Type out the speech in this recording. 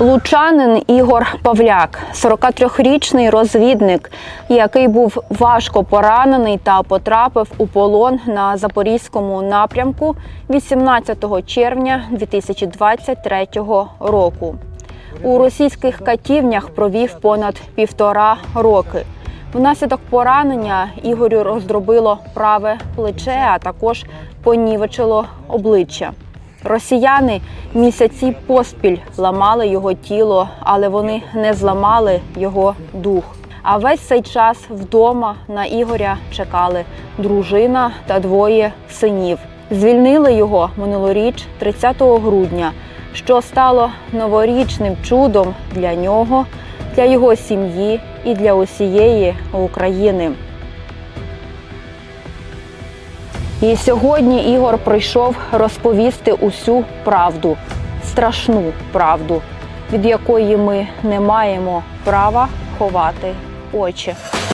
Лучанин Ігор Павляк, 43-річний розвідник, який був важко поранений та потрапив у полон на запорізькому напрямку 18 червня 2023 року. У російських катівнях провів понад півтора роки. Внаслідок поранення Ігорю роздробило праве плече, а також понівечило обличчя. Росіяни місяці поспіль ламали його тіло, але вони не зламали його дух. А весь цей час вдома на Ігоря чекали дружина та двоє синів. Звільнили його минулоріч, 30 грудня, що стало новорічним чудом для нього, для його сім'ї і для усієї України. І сьогодні Ігор прийшов розповісти усю правду, страшну правду, від якої ми не маємо права ховати очі.